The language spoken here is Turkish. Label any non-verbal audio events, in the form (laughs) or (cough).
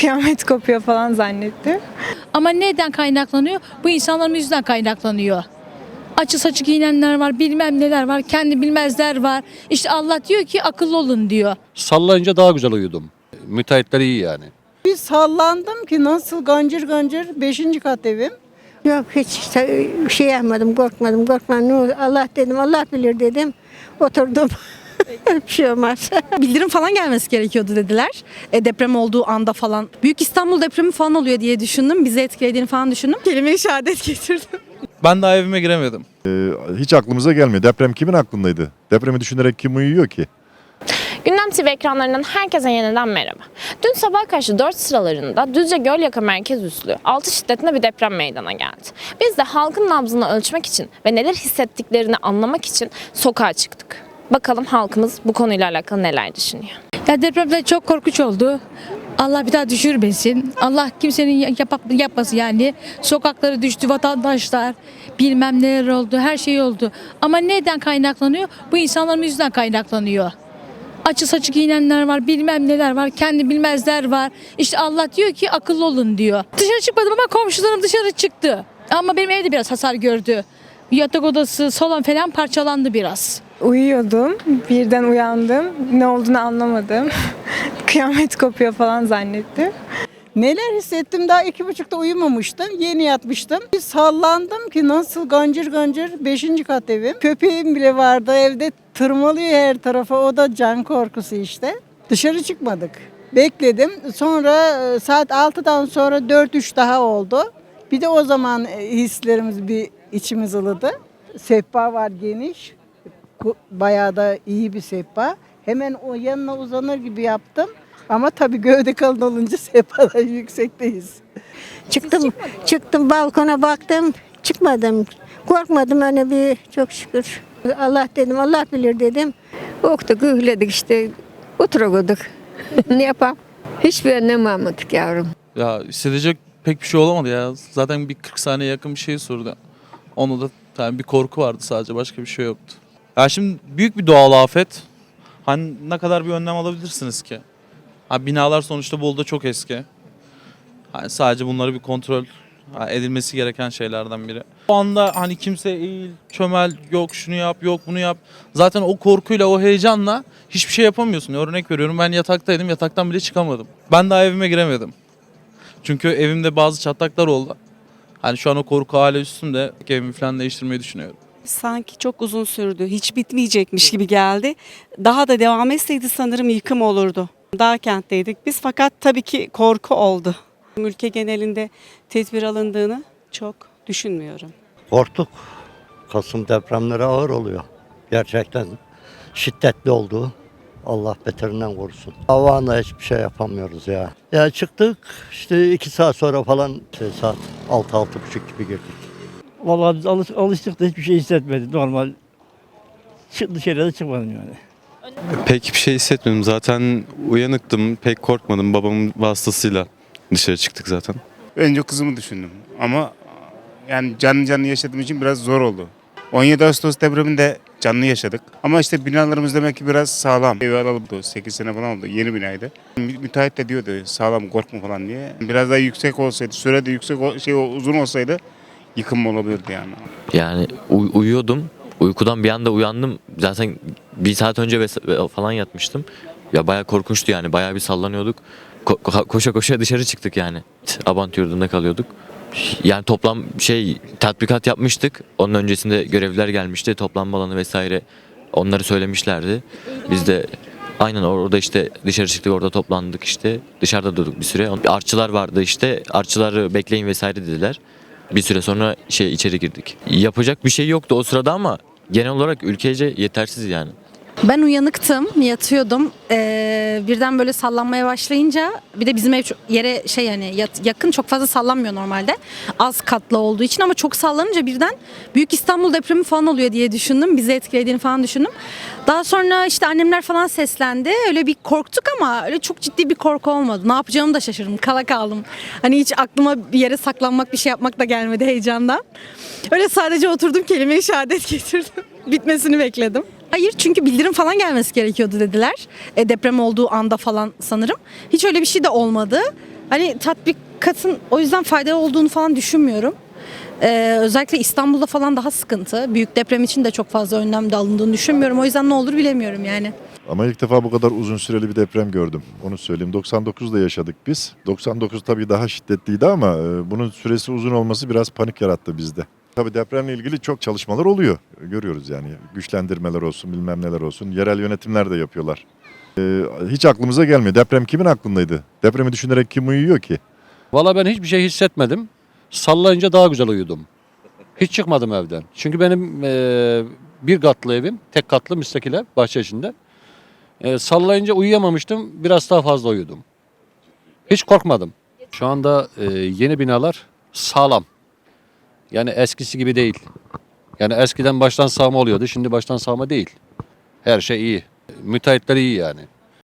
Kıyamet kopuyor falan zannettim. Ama neden kaynaklanıyor? Bu insanların yüzünden kaynaklanıyor. Açı saçı giyinenler var, bilmem neler var, kendi bilmezler var. İşte Allah diyor ki akıllı olun diyor. Sallayınca daha güzel uyudum. Müteahhitler iyi yani. Bir sallandım ki nasıl gancır gancır 5. kat evim. Yok hiç işte şey yapmadım, korkmadım, korkmadım. Ne olur Allah dedim, Allah bilir dedim. Oturdum. (laughs) (laughs) bir şey olmaz. (laughs) bildirim falan gelmesi gerekiyordu dediler. E, deprem olduğu anda falan. Büyük İstanbul depremi falan oluyor diye düşündüm. Bizi etkilediğini falan düşündüm. Kelime-i şehadet (laughs) getirdim. Ben daha evime giremedim. Hiç aklımıza gelmiyor. Deprem kimin aklındaydı? Depremi düşünerek kim uyuyor ki? Gündem TV ekranlarından herkese yeniden merhaba. Dün sabah karşı 4 sıralarında Düzce Gölyaka merkez üslü 6 şiddetinde bir deprem meydana geldi. Biz de halkın nabzını ölçmek için ve neler hissettiklerini anlamak için sokağa çıktık. Bakalım halkımız bu konuyla alakalı neler düşünüyor. Ya depremde çok korkunç oldu. Allah bir daha düşürmesin. Allah kimsenin yap yapması yani. Sokakları düştü vatandaşlar. Bilmem neler oldu. Her şey oldu. Ama neden kaynaklanıyor? Bu insanların yüzünden kaynaklanıyor. Açı saçı giyinenler var, bilmem neler var, kendi bilmezler var. İşte Allah diyor ki akıllı olun diyor. Dışarı çıkmadım ama komşularım dışarı çıktı. Ama benim evde biraz hasar gördü. Yatak odası, salon falan parçalandı biraz. Uyuyordum. Birden uyandım. Ne olduğunu anlamadım. (laughs) Kıyamet kopuyor falan zannettim. Neler hissettim daha iki buçukta uyumamıştım. Yeni yatmıştım. Bir sallandım ki nasıl gancır gancır 5. kat evim. Köpeğim bile vardı evde tırmalıyor her tarafa. O da can korkusu işte. Dışarı çıkmadık. Bekledim. Sonra e, saat 6'dan sonra 4-3 daha oldu. Bir de o zaman e, hislerimiz bir içimiz ılıdı. Sehpa var geniş. Bayağı da iyi bir sehpa. Hemen o yanına uzanır gibi yaptım. Ama tabii gövde kalın olunca (laughs) sehpadan yüksekteyiz. çıktım, çıktım balkona baktım, çıkmadım. Korkmadım öyle bir çok şükür. Allah dedim, Allah bilir dedim. Oktuk, üfledik işte, oturduk. (laughs) ne yapalım? Hiçbir önlem almadık yavrum. Ya hissedecek pek bir şey olamadı ya. Zaten bir 40 saniye yakın bir şey sürdü. Onu da yani bir korku vardı sadece başka bir şey yoktu. Ya şimdi büyük bir doğal afet. Hani ne kadar bir önlem alabilirsiniz ki? Ha, binalar sonuçta Bolu'da çok eski. Hani sadece bunları bir kontrol edilmesi gereken şeylerden biri. O anda hani kimse eğil, çömel, yok şunu yap, yok bunu yap. Zaten o korkuyla, o heyecanla hiçbir şey yapamıyorsun. Örnek veriyorum ben yataktaydım, yataktan bile çıkamadım. Ben daha evime giremedim. Çünkü evimde bazı çatlaklar oldu. Hani şu an o korku hala üstümde. Evimi falan değiştirmeyi düşünüyorum. sanki çok uzun sürdü. Hiç bitmeyecekmiş gibi geldi. Daha da devam etseydi sanırım yıkım olurdu. Dağ kentteydik biz fakat tabii ki korku oldu. Ülke genelinde tedbir alındığını çok düşünmüyorum. Korktuk. Kasım depremleri ağır oluyor. Gerçekten şiddetli oldu. Allah beterinden korusun. Havana hiçbir şey yapamıyoruz ya. Ya çıktık işte iki saat sonra falan işte saat altı altı buçuk gibi girdik. Vallahi biz alış, alıştık da hiçbir şey hissetmedik normal. Çık dışarıya da çıkmadım yani. Pek bir şey hissetmedim. Zaten uyanıktım. Pek korkmadım. Babamın vasıtasıyla dışarı çıktık zaten. Önce kızımı düşündüm ama yani canlı canlı yaşadığım için biraz zor oldu. 17 Ağustos depreminde canlı yaşadık. Ama işte binalarımız demek ki biraz sağlam. Ev alalım 8 sene falan oldu. Yeni binaydı. Mü- Müteahhit de diyordu sağlam korkma falan diye. Biraz daha yüksek olsaydı, sürede yüksek ol- şey uzun olsaydı yıkım olabilirdi yani. Yani uy- uyuyordum. Uykudan bir anda uyandım. Zaten bir saat önce ves- falan yatmıştım. Ya bayağı korkunçtu yani. Bayağı bir sallanıyorduk. Ko- koşa koşa dışarı çıktık yani. Abant yurdunda kalıyorduk. Yani toplam şey tatbikat yapmıştık. Onun öncesinde görevliler gelmişti. Toplanma alanı vesaire onları söylemişlerdi. Biz de aynen orada işte dışarı çıktık orada toplandık işte. Dışarıda durduk bir süre. Artçılar vardı işte. Artçıları bekleyin vesaire dediler. Bir süre sonra şey içeri girdik. Yapacak bir şey yoktu o sırada ama genel olarak ülkece yetersiz yani. Ben uyanıktım, yatıyordum. Ee, birden böyle sallanmaya başlayınca bir de bizim ev yere şey yat- yakın çok fazla sallanmıyor normalde. Az katlı olduğu için ama çok sallanınca birden Büyük İstanbul depremi falan oluyor diye düşündüm. Bizi etkilediğini falan düşündüm. Daha sonra işte annemler falan seslendi. Öyle bir korktuk ama öyle çok ciddi bir korku olmadı. Ne yapacağımı da şaşırdım. Kala kaldım. Hani hiç aklıma bir yere saklanmak bir şey yapmak da gelmedi heyecandan. Öyle sadece oturdum kelime-i şehadet getirdim. (laughs) Bitmesini bekledim. Hayır çünkü bildirim falan gelmesi gerekiyordu dediler. E, deprem olduğu anda falan sanırım. Hiç öyle bir şey de olmadı. Hani tatbikatın o yüzden faydalı olduğunu falan düşünmüyorum. Ee, özellikle İstanbul'da falan daha sıkıntı. Büyük deprem için de çok fazla önlem de alındığını düşünmüyorum. O yüzden ne olur bilemiyorum yani. Ama ilk defa bu kadar uzun süreli bir deprem gördüm. Onu söyleyeyim. 99'da yaşadık biz. 99 tabii daha şiddetliydi ama e, bunun süresi uzun olması biraz panik yarattı bizde. Tabii depremle ilgili çok çalışmalar oluyor. Görüyoruz yani. Güçlendirmeler olsun, bilmem neler olsun. Yerel yönetimler de yapıyorlar. E, hiç aklımıza gelmiyor. Deprem kimin aklındaydı? Depremi düşünerek kim uyuyor ki? Valla ben hiçbir şey hissetmedim. Sallayınca daha güzel uyudum. Hiç çıkmadım evden. Çünkü benim e, bir katlı evim, tek katlı müstakil ev, bahçe içinde. E, sallayınca uyuyamamıştım, biraz daha fazla uyudum. Hiç korkmadım. Şu anda e, yeni binalar sağlam. Yani eskisi gibi değil. Yani eskiden baştan sağma oluyordu, şimdi baştan sağma değil. Her şey iyi. Müteahhitler iyi yani.